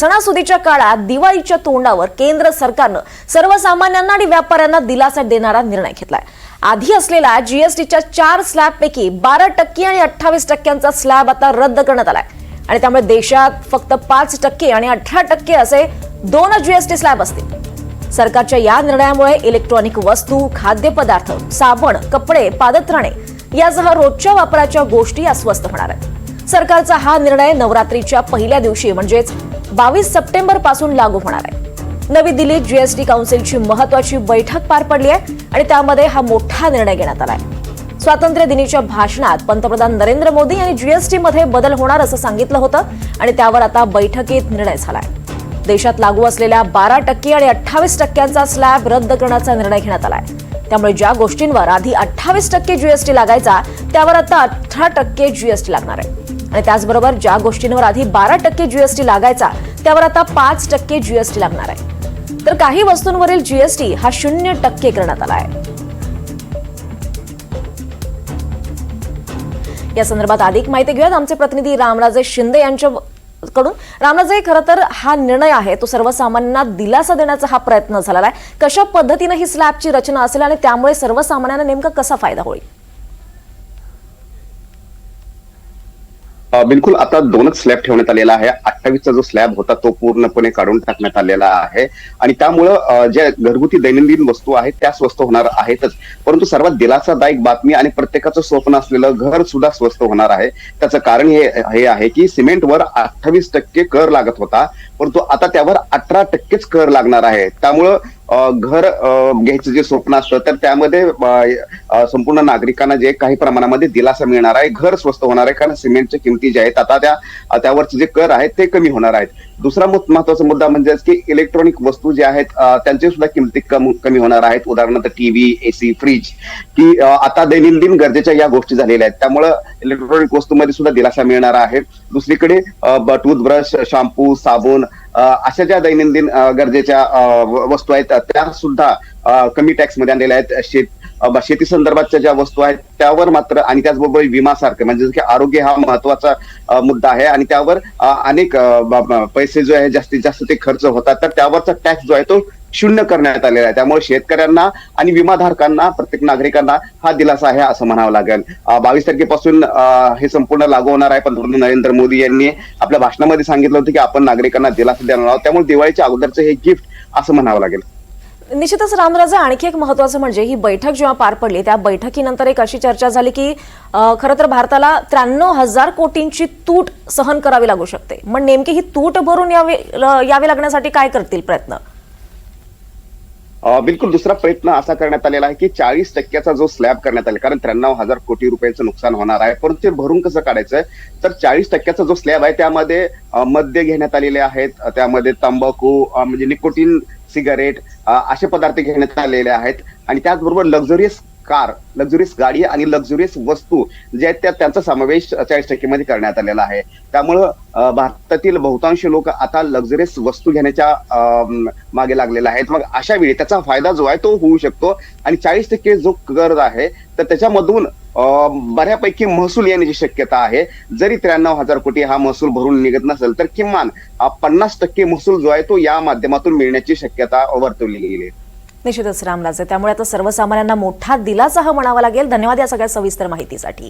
सणासुदीच्या काळात दिवाळीच्या तोंडावर केंद्र सरकारनं सर्वसामान्यांना आणि व्यापाऱ्यांना दिलासा देणारा निर्णय घेतलाय. आधी असलेला जीएसटीच्या चार स्लॅबपैकी बारा टक्के आणि अठ्ठावीस टक्क्यांचा स्लॅब आता रद्द करण्यात आलाय. आणि त्यामुळे देशात फक्त पाच टक्के आणि अठरा टक्के असे दोन जीएसटी स्लॅब असतील. सरकारच्या या निर्णयामुळे इलेक्ट्रॉनिक वस्तू खाद्यपदार्थ साबण कपडे पादत्राणे यासह रोजच्या वापराच्या गोष्टी अस्वस्थ होणार आहेत. सरकारचा हा निर्णय नवरात्रीच्या पहिल्या दिवशी म्हणजेच बावीस सप्टेंबरपासून लागू होणार आहे. नवी दिल्लीत जीएसटी काउन्सिलची महत्वाची बैठक पार पडली आहे आणि त्यामध्ये हा मोठा निर्णय घेण्यात आलाय स्वातंत्र्य दिनीच्या भाषणात पंतप्रधान नरेंद्र मोदी यांनी जीएसटी मध्ये बदल होणार असं सांगितलं होतं आणि त्यावर आता बैठकीत निर्णय झालाय. देशात लागू असलेल्या बारा टक्के आणि अठ्ठावीस टक्क्यांचा स्लॅब रद्द करण्याचा निर्णय घेण्यात आलाय. त्यामुळे ज्या गोष्टींवर आधी अठ्ठावीस टक्के जीएसटी लागायचा त्यावर आता अठरा टक्के जीएसटी लागणार आहे. आणि त्याचबरोबर ज्या गोष्टींवर आधी बारा टक्के जीएसटी लागायचा त्यावर आता पाच टक्के जीएसटी लागणार आहे. तर काही वस्तूंवरील जीएसटी हा शून्य टक्के करण्यात आला आहे. या संदर्भात अधिक माहिती घेऊयात. आमचे प्रतिनिधी रामराजे शिंदे यांच्या कडून रामराजे खरं तर हा निर्णय आहे तो सर्वसामान्यांना दिलासा देण्याचा हा प्रयत्न झालेला आहे. कशा पद्धतीनं ही स्लॅबची रचना असेल आणि त्यामुळे सर्वसामान्यांना नेमका कसा फायदा होईल? बिलकुल आता दोनच स्लॅब ठेवण्यात आलेला आहे. अठ्ठावीसचा जो स्लॅब होता तो पूर्णपणे काढून टाकण्यात आलेला आहे. आणि त्यामुळं ज्या घरगुती दैनंदिन वस्तू आहेत त्या स्वस्त होणार आहेतच. परंतु सर्वात दिलासादायक बातमी आणि प्रत्येकाचं स्वप्न असलेलं घर सुद्धा स्वस्त होणार आहे. त्याचं कारण हे हे आहे की सिमेंटवर अठ्ठावीस टक्के कर लागत होता. परंतु आता त्यावर अठरा टक्केच कर लागणार आहे. त्यामुळं घर घ्यायचं जे स्वप्न असतं तर त्यामध्ये संपूर्ण नागरिकांना जे काही प्रमाणामध्ये दिलासा मिळणार आहे घर स्वस्त होणार आहे कारण सिमेंटच्या किमती ज्या आहेत आता त्या त्यावरचे जे कर आहेत ते कमी होणार आहेत. दुसरा महत्त्वाचा मुद्दा म्हणजे की इलेक्ट्रॉनिक वस्तू ज्या आहेत अ, त्यांचे सुद्धा किमती कम- कमी होणार आहेत. उदाहरणार्थ टीव्ही एसी फ्रीज की आता दैनंदिन गरजेच्या या गोष्टी झालेल्या आहेत. त्यामुळं इलेक्ट्रॉनिक वस्तूमध्ये सुद्धा दिलासा मिळणार आहे. दुसरीकडे टूथब्रश शॅम्पू साबण अशा ज्या दैनंदिन गरजेच्या वस्तू आहेत त्या सुद्धा कमी टॅक्समध्ये आणलेल्या आहेत. शेत शेती संदर्भातच्या ज्या वस्तू आहेत त्यावर मात्र आणि त्याचबरोबर विमासारखे म्हणजे जसं की आरोग्य हा महत्त्वाचा मुद्दा आहे आणि त्यावर अनेक पैसे जो आहे जास्तीत जास्त ते खर्च होतात. तर त्यावरचा टॅक्स जो आहे तो शून्य करण्यात आलेला आहे. त्यामुळे शेतकऱ्यांना आणि विमाधारकांना प्रत्येक नागरिकांना हा दिलासा आहे असं म्हणावं लागेल. बावीस तारखेपासून हे संपूर्ण लागू होणार आहे. पंतप्रधान नरेंद्र मोदी यांनी आपल्या भाषणामध्ये सांगितलं होतं की आपण नागरिकांना दिलासा देणार आहोत. त्यामुळे दिवाळीच्या अगोदरचं हे गिफ्ट असं म्हणावं लागेल. निश्चितच रामराजे आणखी एक महत्वाचं म्हणजे ही बैठक जेव्हा पार पडली त्या बैठकीनंतर एक अशी चर्चा झाली की खरं तर भारताला त्र्याण्णव हजार कोटींची तूट सहन करावी लागू शकते. मग नेमकी ही तूट भरून यावे यावे लागण्यासाठी काय करतील प्रयत्न? बिलकुल दुसरा प्रयत्न असा करण्यात आलेला आहे की चाळीस टक्क्याचा जो स्लॅब करण्यात आला कारण त्र्याण्णव हजार कोटी रुपयांचं नुकसान होणार आहे. परंतु ते भरून कसं काढायचं? तर चाळीस टक्क्याचा जो स्लॅब आहे त्यामध्ये मद्य घेण्यात आलेले आहेत. त्यामध्ये तंबाखू म्हणजे निकोटीन सिगारेट असे पदार्थ घेण्यात आलेले आहेत. आणि त्याचबरोबर लक्झरियस कार लक्झुरियस गाडी आणि लक्झुरियस वस्तू जे आहेत त्या त्यांचा समावेश चाळीस टक्केमध्ये करण्यात आलेला आहे. त्यामुळं भारतातील बहुतांश लोक आता लक्झुरियस वस्तू घेण्याच्या मागे लागलेले आहेत. मग अशा वेळी त्याचा फायदा जो आहे तो होऊ शकतो आणि चाळीस टक्के जो कर आहे तर त्याच्यामधून बऱ्यापैकी महसूल येण्याची शक्यता आहे. जरी त्र्याण्णव हजार कोटी हा महसूल भरून निघत नसेल तर किमान पन्नास टक्के महसूल जो आहे तो या माध्यमातून मिळण्याची शक्यता वर्तवली गेली आहे. निश्चितच रामराजे. त्यामुळे आता सर्वसामान्यांना मोठा दिलासा हा म्हणावा लागेल. धन्यवाद या सगळ्या सविस्तर माहितीसाठी.